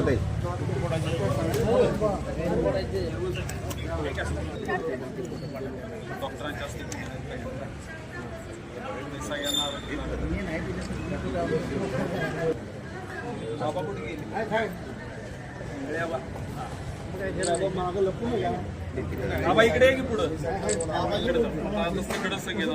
कार्यक्रमात आहे डॉक्टरांच्या बाबा कुठे गेले बाबा इकडे आहे की पुढं इकडे तिकडंच गेलं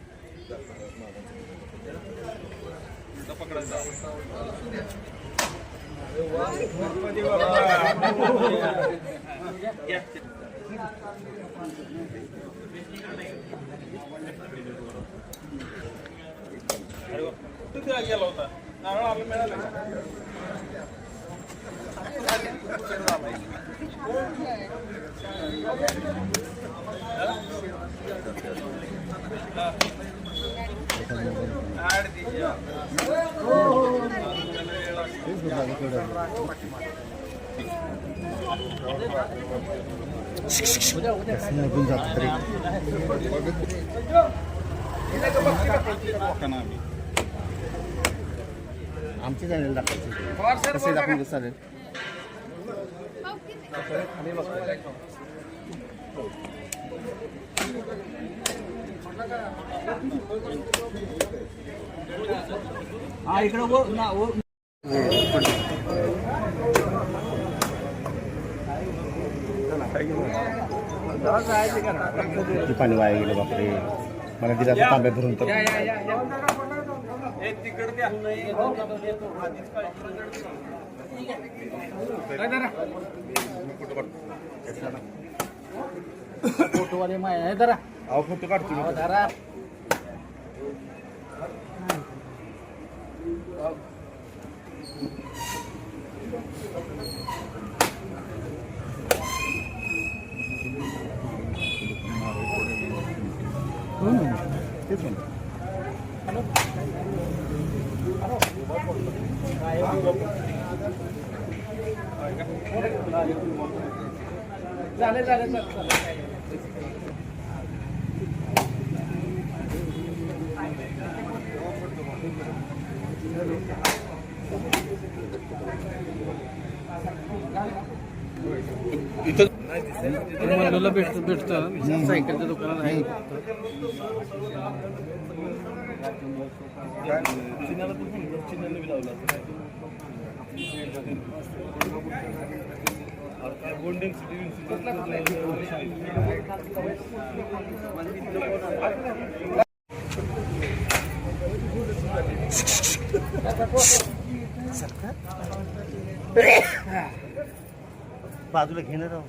कुठे त्या गेला होता नारळ आपलं मिळालं का? आड दिया. निघून जातो तरी आमची चॅनल दाखवायची कसे दाखवलं चालेल हा इकडं वो ना वो किती पाणी वाया गेलं बापरे. मला दिला आता तांब्या भरून तर हे फोटोवाले माय आहे जरा अहो फोटो काढतो जरा तेच म्हणतो इथं भेटतो भेटतं. सायकलच्या दुकानात आहे. बाजूला घेणार राहू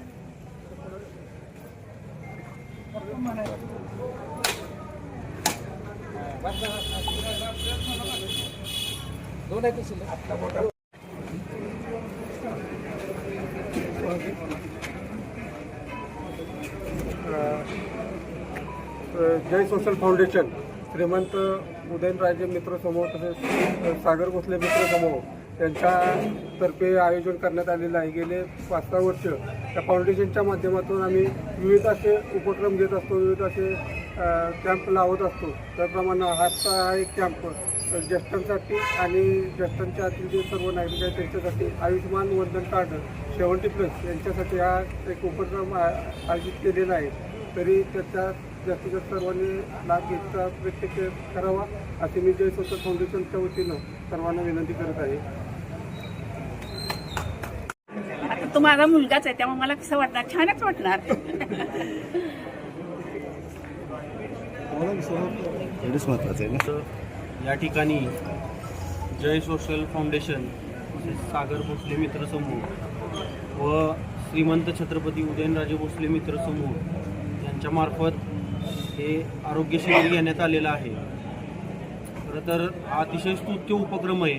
जय सोशल फाउंडेशन. श्रीमंत उदयनराजे मित्र समूह तसेच सागर भोसले मित्र समूह. यांच्यातर्फे आयोजन करण्यात आलेलं आहे. गेले पाच सहा वर्ष त्या फाउंडेशनच्या माध्यमातून आम्ही विविध असे उपक्रम घेत असतो विविध असे कॅम्प लावत असतो. त्याप्रमाणे हाचा हा एक कॅम्प ज्येष्ठांसाठी आणि ज्येष्ठांच्या आतील जे सर्व नागरिक आहेत त्यांच्यासाठी Ayushman Vardhan card seventy plus यांच्यासाठी हा एक उपक्रम आ- आयोजित केलेला आहे. तरी त्याचा जास्तीत जास्त सर्वांनी लाभ घेतला प्रत्येक करावा अशी मी जय स्वतः फाउंडेशनच्या वतीनं सर्वांना विनंती करत आहे आता तो माझा मुलगाच आहे त्यामुळे मला कसं वाटणार? छानच वाटणार. एवढंच महत्वाचं आहे ना? या ठिकाणी जय सोशल फाउंडेशन तसेच सागर भोसले मित्र समूह व श्रीमंत छत्रपती उदयनराजे भोसले मित्र समूह यांच्यामार्फत हे आरोग्य शिबिर घेण्यात आलेलं आहे. खरं तर हा अतिशय स्तुत्य उपक्रम आहे.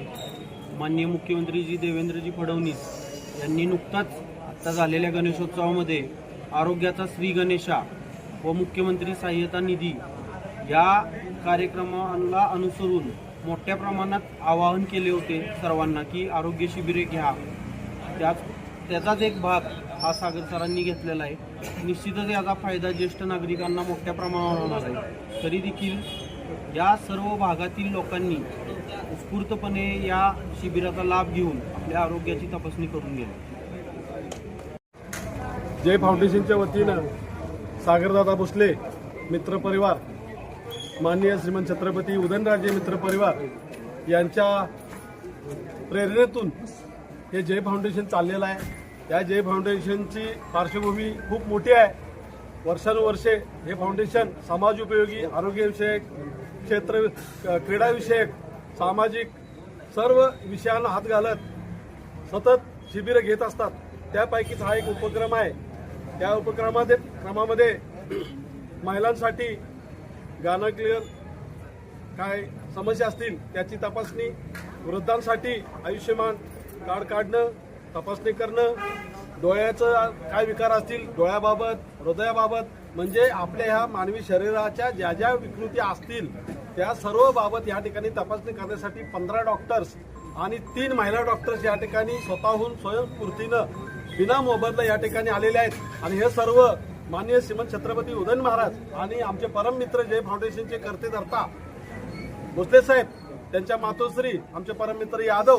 माननीय मुख्यमंत्रीजी देवेंद्रजी फडणवीस यांनी नुकताच आत्ता झालेल्या गणेशोत्सवामध्ये आरोग्याचा श्री गणेशा व मुख्यमंत्री सहाय्यता निधी या कार्यक्रमाला अनुसरून मोठ्या प्रमाणात आवाहन केले होते सर्वांना की आरोग्य शिबिरे घ्या. त्याच त्याचाच एक भाग हा सागर सरांनी घेतलेला आहे. निश्चितच याचा फायदा ज्येष्ठ नागरिकांना मोठ्या प्रमाणावर होणार आहे. तरी देखील या सर्व भागातील लोकांनी उत्स्फूर्तपणे या शिबिराचा लाभ घेऊन आपल्या आरोग्याची तपासणी करून घ्यावी जय फाउंडेशनच्या वतीनं सागरदादा भोसले मित्रपरिवार माननीय श्रीमंत छत्रपती उदयनराजे मित्रपरिवार यांच्या प्रेरणेतून हे जय फाउंडेशन चाललेलं आहे. या जय फाउंडेशनची पार्श्वभूमी खूप मोठी आहे. वर्षानुवर्षे हे फाउंडेशन समाज उपयोगी आरोग्यविषयक क्षेत्र क्रीडाविषयक सामाजिक सर्व विषयांना हात घालत सतत शिबिरं घेत असतात. त्यापैकीच हा एक उपक्रम आहे. त्या उपक्रमामध्ये क्रमामध्ये महिलांसाठी गाणं क्लिअर काय समस्या असतील त्याची तपासणी वृद्धांसाठी आयुष्यमान कार्ड काढणं तपासणी करणं डोळ्याचं काय विकार असतील डोळ्याबाबत हृदयाबाबत म्हणजे आपल्या ह्या मानवी शरीराच्या ज्या ज्या विकृती असतील त्या सर्व बाबत या ठिकाणी तपासणी करण्यासाठी पंधरा डॉक्टर्स आणि तीन महिला डॉक्टर्स या ठिकाणी स्वतःहून स्वयंस्फूर्तीनं बिना मोबदला या ठिकाणी आलेले आहेत. आणि हे सर्व माननीय श्रीमंत छत्रपती उदयन महाराज आणि आमचे परम मित्र जय फाउंडेशनचे करते धरता भोसले साहेब त्यांच्या मातोश्री आमचे परममित्र यादव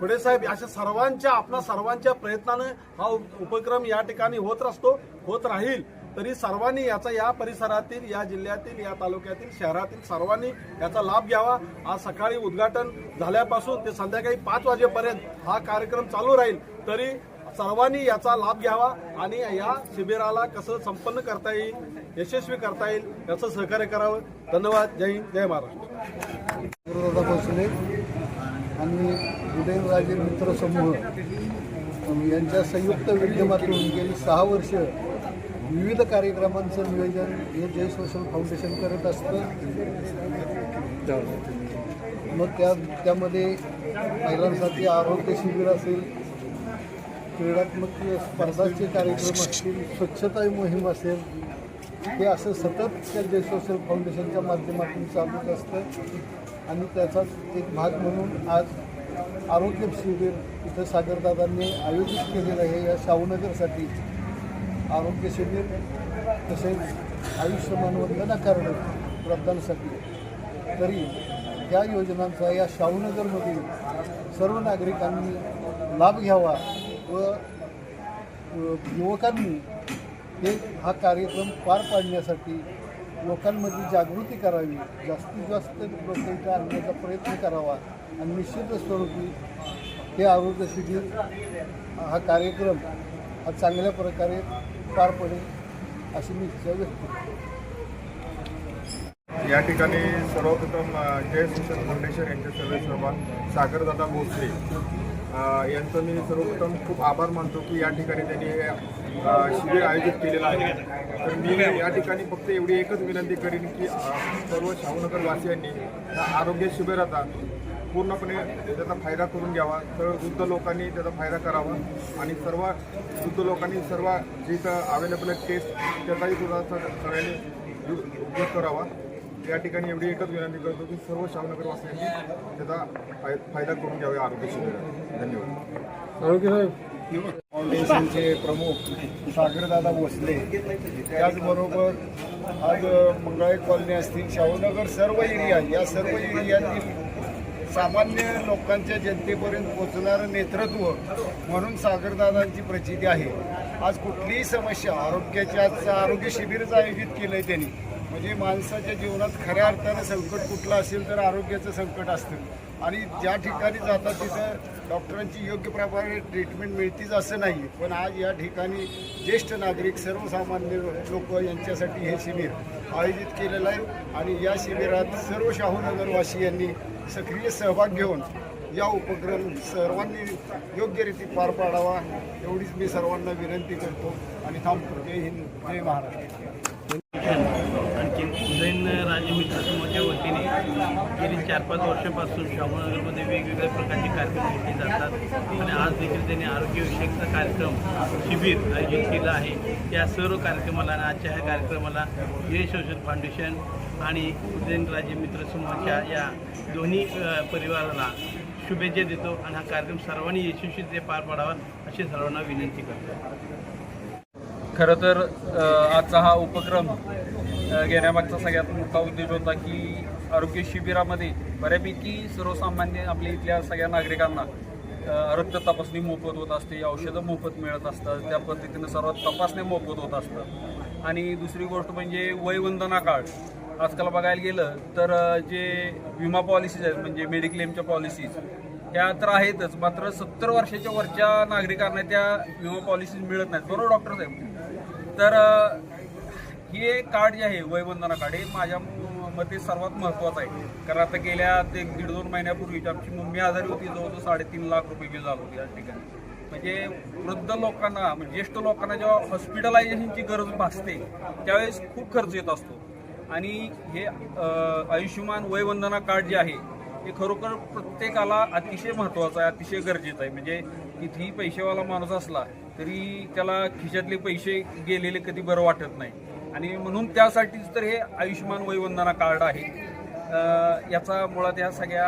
पुढे साहेब अशा सर्वांच्या आपल्या सर्वांच्या प्रयत्नानं हा उपक्रम या ठिकाणी होत असतो होत राहील. तरी सर्वांनी याचा या परिसरातील या जिल्ह्यातील या तालुक्यातील शहरातील सर्वांनी याचा लाभ घ्यावा. आज सकाळी उद्घाटन झाल्यापासून ते संध्याकाळी पाच वाजेपर्यंत हा कार्यक्रम चालू राहील. तरी सर्वांनी याचा लाभ घ्यावा आणि या शिबिराला कसं संपन्न करता येईल यशस्वी करता येईल याचं सहकार्य करावं. धन्यवाद. जय हिंद जय महाराष्ट्र. गुरुदादा भोसले आणि उदयनराजे मित्र समूह यांच्या संयुक्त विद्यमातून गेली सहा वर्ष विविध कार्यक्रमांचं नियोजन हे जय सोशल फाउंडेशन करत असतं. मग त्या त्यामध्ये महिलांसाठी आरोग्य शिबिर असेल क्रीडात्मक स्पर्धांचे कार्यक्रम असतील स्वच्छता मोहीम असेल हे असं सतत त्या जय सोशल फाउंडेशनच्या माध्यमातून चालूच असतं. आणि त्याचाच एक भाग म्हणून आज आरोग्य शिबिर इथं सागरदादांनी आयोजित केलेलं आहे या शाहूनगरसाठी. आरोग्य शिबिर तसेच आयुष्यमान वंदना कार्ड वृद्धांसाठी तरी या योजनांचा या शाहूनगरमधील सर्व नागरिकांनी लाभ घ्यावा व युवकांनी हे हा कार्यक्रम पार पाडण्यासाठी लोकांमध्ये जागृती करावी जास्तीत जास्त लोकांच्या आणण्याचा प्रयत्न करावा आणि निश्चित स्वरूपी हे आरोग्य शिबिर हा कार्यक्रम हा चांगल्या प्रकारे पार पडेल अशी मी इच्छा व्यक्त करतो. या ठिकाणी सर्वप्रथम जय शिक्षण फाउंडेशन यांचे सर्व सहभाग सागरदादा भोसले यांचं मी सर्वप्रथम खूप आभार मानतो की या ठिकाणी त्यांनी शिबिर आयोजित केलेलं आहे. तर मी या ठिकाणी फक्त एवढी एकच विनंती करीन की सर्व शाहूनगरवासियांनी आरोग्य शिबिराचा पूर्णपणे त्याचा फायदा करून घ्यावा. सर्व वृद्ध लोकांनी त्याचा फायदा करावा आणि सर्व वृद्ध लोकांनी सर्व जिथं अवेलेबल आहे टेस्ट त्याचाही सुद्धा सग- सगळ्यांनी उपयोग करावा. या ठिकाणी एवढी एकच विनंती करतो की सर्व शाहूनगर वासियांनी त्याचा फाय फायदा करून घ्यावा आरोग्य शिबिराचा धन्यवाद. आरोग्य साहेब. फाउंडेशनचे प्रमुख सागरदादा भोसले त्याचबरोबर आज मंगळाई कॉलनी असतील शाहूनगर सर्व एरिया या सर्व एरियातील सामान्य लोकांच्या जनतेपर्यंत पोचणारं नेतृत्व म्हणून सागरदादांची प्रचिती आहे. आज कुठलीही समस्या आरोग्याची आज आरोग्य शिबिरच आयोजित केलं आहे त्यांनी. म्हणजे माणसाच्या जीवनात खऱ्या अर्थानं संकट कुठलं असेल तर आरोग्याचं संकट असतं. आणि ज्या ठिकाणी जातात तिथं डॉक्टरांची योग्य प्रकारे ट्रीटमेंट मिळतीच असं नाही. पण आज या ठिकाणी ज्येष्ठ नागरिक सर्वसामान्य लोक यांच्यासाठी हे शिबिर आयोजित केलेलं आहे. आणि या शिबिरात सर्व शाहूनगरवासियांनी सक्रिय सहभाग घेऊन या उपक्रम सर्वांनी योग्यरीती पार पाडावा एवढीच मी सर्वांना विनंती करतो. आणि थांबतो. जय हिंद जय महाराष्ट्र. आणखी उदयन राजे मित्र. गेली चार पाच वर्षापासून शाहूनगरमध्ये वेगवेगळ्या प्रकारचे कार्यक्रम घेतले जातात. आणि आज देखील त्यांनी आरोग्यविषयकचा कार्यक्रम शिबिर आयोजित केलं आहे. या सर्व कार्यक्रमाला आणि आजच्या ह्या कार्यक्रमाला जय सोशल फाउंडेशन आणि उदयनराजे मित्र समूहाच्या या दोन्ही परिवाराला शुभेच्छा देतो आणि हा कार्यक्रम सर्वांनी यशस्वीरित्या पार पाडावा अशी सर्वांना विनंती करतो. खरं तर आजचा हा उपक्रम घेण्यामागचा सगळ्यात मोठा उद्देश होता की आरोग्य शिबिरामध्ये बऱ्यापैकी सर्वसामान्य आपल्या इथल्या सगळ्या नागरिकांना रक्त तपासणी मोफत होत असते औषधं मोफत मिळत असतात त्या पद्धतीनं सर्व तपासण्या मोफत होत असतात. आणि दुसरी गोष्ट म्हणजे वयवंदना कार्ड आजकाल बघायला गेलं तर जे विमा पॉलिसीज आहेत म्हणजे मेडिक्लेमच्या पॉलिसीज त्या तर आहेतच मात्र सत्तर वर्षाच्या वरच्या नागरिकांना त्या विमा पॉलिसीज मिळत नाहीत. बरोबर डॉक्टर साहेब? तर हे कार्ड जे आहे वयवंदना कार्ड हे माझ्या मते सर्वात महत्त्वाचं आहे. कारण आता गेल्या ते दीड दोन महिन्यापूर्वीची आमची मम्मी आजारी होती जवळजवळ साडेतीन लाख रुपये बिल झालं होती या ठिकाणी. म्हणजे वृद्ध लोकांना म्हणजे ज्येष्ठ लोकांना जेव्हा हॉस्पिटलायझेशनची गरज भासते त्यावेळेस खूप खर्च येत असतो. आणि हे आयुष्यमान वयवंदना कार्ड जे आहे हे खरोखर प्रत्येकाला अतिशय महत्त्वाचं आहे अतिशय गरजेचं आहे. म्हणजे कितीही पैसेवाला माणूस असला तरी त्याला खिशातले पैसे गेलेले कधी बरं वाटत नाही. आणि म्हणून त्यासाठीच तर हे आयुष्यमान वयवंदना कार्ड आहे. याचा मुळात या सगळ्या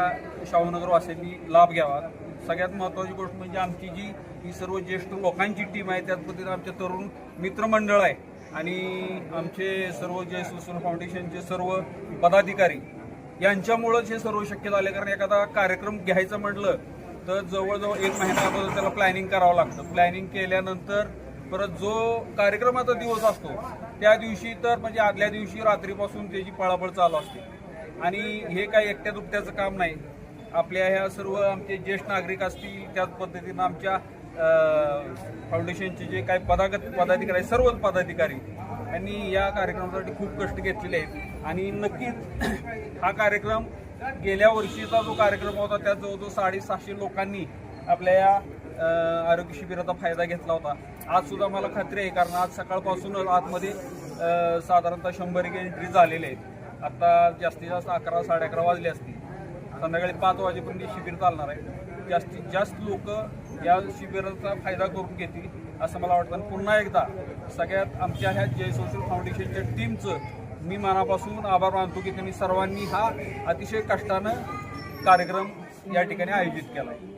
शाहूनगरवासियांनी लाभ घ्यावा. सगळ्यात महत्त्वाची गोष्ट म्हणजे आमची जी ही सर्व ज्येष्ठ लोकांची टीम आहे त्याच पद्धतीने आमचे तरुण मित्रमंडळ आहे. आणि आमचे सर्व जे सुसन फाउंडेशनचे सर्व पदाधिकारी यांच्यामुळंच हे सर्व शक्य झाले. कारण एखादा कार्यक्रम घ्यायचं म्हटलं तर जवळजवळ एक महिना अगोदर त्याला प्लॅनिंग करावं लागतं. प्लॅनिंग केल्यानंतर परत जो कार्यक्रमाचा दिवस असतो त्या दिवशी तर म्हणजे आदल्या दिवशी रात्रीपासून त्याची पळापळ चालू असते. आणि हे काही एकट्या दुकट्याचं काम नाही. आपल्या ह्या सर्व आमचे ज्येष्ठ नागरिक असतील त्याच पद्धतीनं आमच्या फाउंडेशनचे जे काही पदागत पदाधिकारी सर्वच पदाधिकारी यांनी या कार्यक्रमासाठी खूप कष्ट घेतलेले आहेत. आणि नक्कीच हा कार्यक्रम गेल्या वर्षीचा जो कार्यक्रम होता त्यात जवळजवळ साडेसहाशे लोकांनी आपल्या या आरोग्य शिबिराचा फायदा घेतला होता. आज सुद्धा मला खात्री आहे कारण आज सकाळपासूनच आतमध्ये साधारणतः शंभर एक एंट्री झालेले आहेत. आता जास्तीत जास्त अकरा साडे अकरा वाजले असतील. संध्याकाळी पाच वाजेपर्यंत शिबिर चालणार आहे. जास्तीत जास्त लोक या शिबिराचा फायदा करून घेतील असं मला वाटतं. आणि पुन्हा एकदा सगळ्यात आमच्या ह्या जय सोशल फाउंडेशनच्या टीमचं मी मनापासून आभार मानतो की त्यांनी सर्वांनी हा अतिशय कष्टानं कार्यक्रम या ठिकाणी आयोजित केला आहे